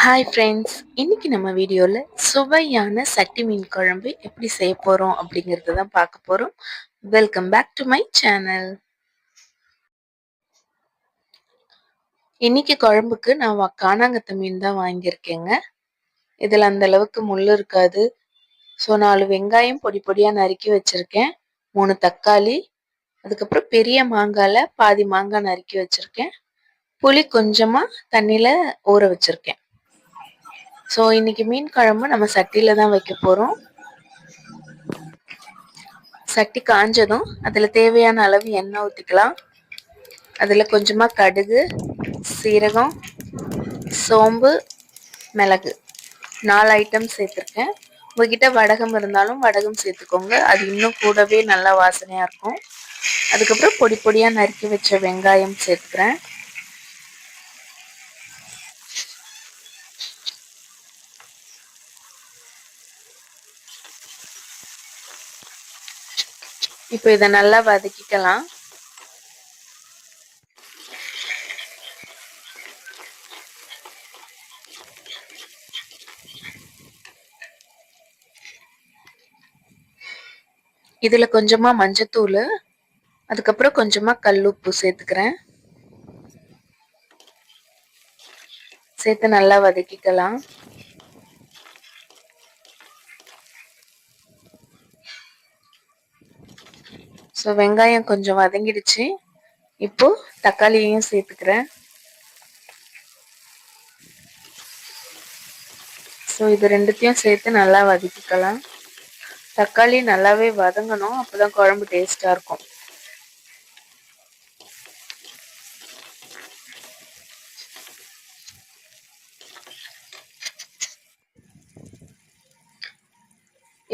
Hi friends இன்றைக்கி நம்ம வீடியோவில் சுவையான சட்டி மீன் குழம்பு எப்படி செய்ய போகிறோம் அப்படிங்கிறத தான் பார்க்க போகிறோம் welcome back to my channel இன்னைக்கு குழம்புக்கு நான் காணாங்கத்த மீன் தான் வாங்கியிருக்கேங்க. இதில் அந்த அளவுக்கு முள் இருக்காது. ஸோ நாலு வெங்காயம் பொடி பொடியாக நறுக்கி வச்சுருக்கேன். மூணு தக்காளி அதுக்கப்புறம் பெரிய மாங்காயில் பாதி மாங்காய் நறுக்கி வச்சுருக்கேன். புளி கொஞ்சமாக தண்ணியில் ஊற வச்சுருக்கேன். ஸோ இன்னைக்கு மீன் குழம்பு நம்ம சட்டியில தான் வைக்க போகிறோம் சட்டி காஞ்சதும் அதில் தேவையான அளவு எண்ணெய் ஊற்றிக்கலாம் அதில் கொஞ்சமாக கடுகு சீரகம் சோம்பு மிளகு. நாலு ஐட்டம் சேர்த்துருக்கேன். உங்ககிட்ட வடகம் இருந்தாலும் வடகம் சேர்த்துக்கோங்க. அது இன்னும் கூடவே நல்லா வாசனையாக இருக்கும். அதுக்கப்புறம் பொடி பொடியாக நறுக்கி வச்ச வெங்காயம் சேர்த்துக்கிறேன். இப்போ இதை நல்லா வதக்கிக்கலாம். இதுல கொஞ்சமா மஞ்சத்தூள் அதுக்கப்புறம் கொஞ்சமா கல்லுப்பு சேர்த்துக்கிறேன். சேர்த்து நல்லா வதக்கிக்கலாம். ஸோ வெங்காயம் கொஞ்சம் வதங்கிடுச்சு. இப்போ தக்காளியையும் சேர்த்துக்கிறேன். ஸோ இது ரெண்டுத்தையும் சேர்த்து நல்லா வதக்கிக்கலாம். தக்காளி நல்லாவே வதங்கணும். அப்போதான் குழம்பு டேஸ்டாக இருக்கும்.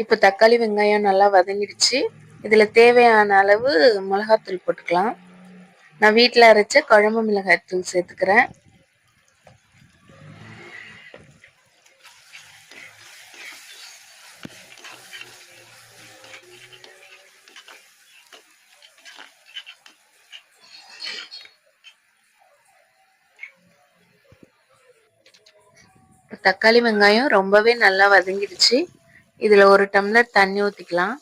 இப்போ தக்காளி வெங்காயம் நல்லா வதங்கிடுச்சு. இதில் தேவையான அளவு மிளகாத்தூள் போட்டுக்கலாம். நான் வீட்டில் அரைச்ச குழம்பு மிளகாய்த்தூள் சேர்த்துக்கிறேன். தக்காளி வெங்காயம் ரொம்பவே நல்லா வதங்கிடுச்சு. இதில் ஒரு டம்ளர் தண்ணி ஊற்றிக்கலாம்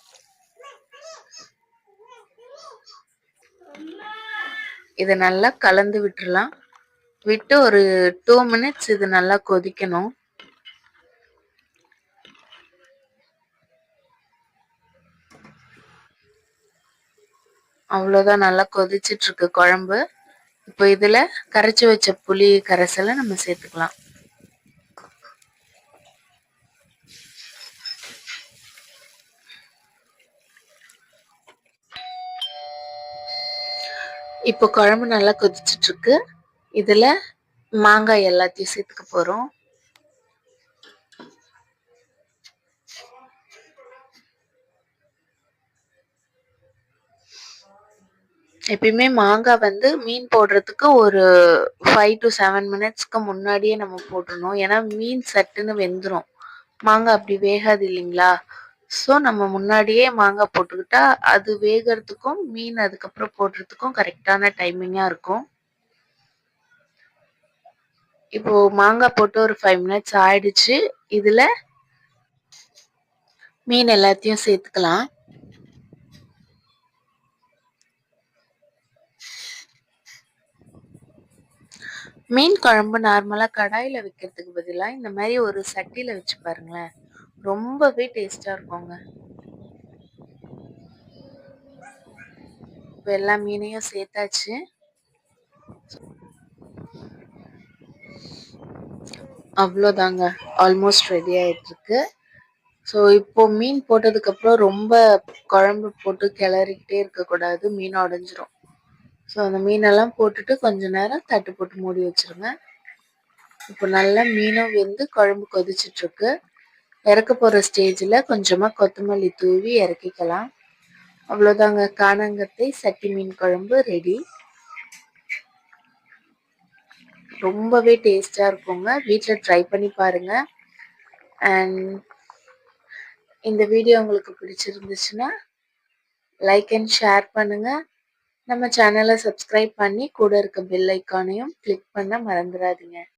இதை நல்லா கலந்து விட்டுறலாம். விட்டு ஒரு டூ மினிட்ஸ் இது நல்லா கொதிக்கணும். அவ்வளோதான் நல்லா கொதிச்சிட்டு இருக்கு குழம்பு. இப்போ இதில் கரைச்சி வச்ச புளி கரைசலை நம்ம சேர்த்துக்கலாம். இப்போ குழம்பு நல்லா கொதிச்சுட்டு இருக்கு இதுல மாங்காய் எல்லாத்தையும் சேர்த்துக்க போறோம். எப்பயுமே மாங்காய் வந்து மீன் போடுறதுக்கு ஒரு ஃபைவ் டு செவன் மினிட்ஸ்க்கு முன்னாடியே நம்ம போட்டுடணும். ஏன்னா மீன் சட்டுன்னு வெந்துடும் மாங்காய் அப்படி வேகாது இல்லைங்களா? ஸோ நம்ம முன்னாடியே மாங்காய் போட்டுக்கிட்டா அது வேகிறதுக்கும் மீன் அதுக்கப்புறம் போடுறதுக்கும் கரெக்டான டைமிங்காக இருக்கும். இப்போ மாங்காய் போட்டு ஒரு ஃபைவ் மினிட்ஸ் ஆயிடுச்சு. இதில் மீன் எல்லாத்தையும் சேர்த்துக்கலாம். மீன் குழம்பு நார்மலாக கடாயில் வைக்கிறதுக்கு பதிலாக இந்த மாதிரி ஒரு சட்டியில் வச்சு பாருங்களேன். ரொம்பவே டேஸ்டா இருக்குங்க. இப்போ எல்லா மீனையும் சேர்த்தாச்சு அவ்வளோதாங்க ஆல்மோஸ்ட் ரெடி ஆகிட்டுருக்கு ஸோ இப்போ மீன் போட்டதுக்கப்புறம் ரொம்ப குழம்பு போட்டு கிளறிக்கிட்டே இருக்கக்கூடாது. மீன் உடஞ்சிரும். ஸோ அந்த மீனெல்லாம் போட்டுட்டு கொஞ்ச நேரம் தட்டு போட்டு மூடி வச்சிருங்க. இப்போ நல்லா மீனும் வெந்து குழம்பு கொதிச்சிட்ருக்கு இறக்க போகிற ஸ்டேஜில் கொஞ்சமாக கொத்தமல்லி தூவி இறக்கிக்கலாம். அவ்வளோதாங்க காணாங்கத்தை சட்டி மீன் குழம்பு ரெடி ரொம்பவே டேஸ்டாக இருக்குங்க. வீட்டில் ட்ரை பண்ணி பாருங்கள் அண்ட் இந்த வீடியோ உங்களுக்கு பிடிச்சிருந்துச்சுன்னா லைக் அண்ட் ஷேர் பண்ணுங்கள் நம்ம சேனலை சப்ஸ்கிரைப் பண்ணி கூட இருக்க பெல் ஐக்கானையும் கிளிக் பண்ண மறந்துடாதீங்க.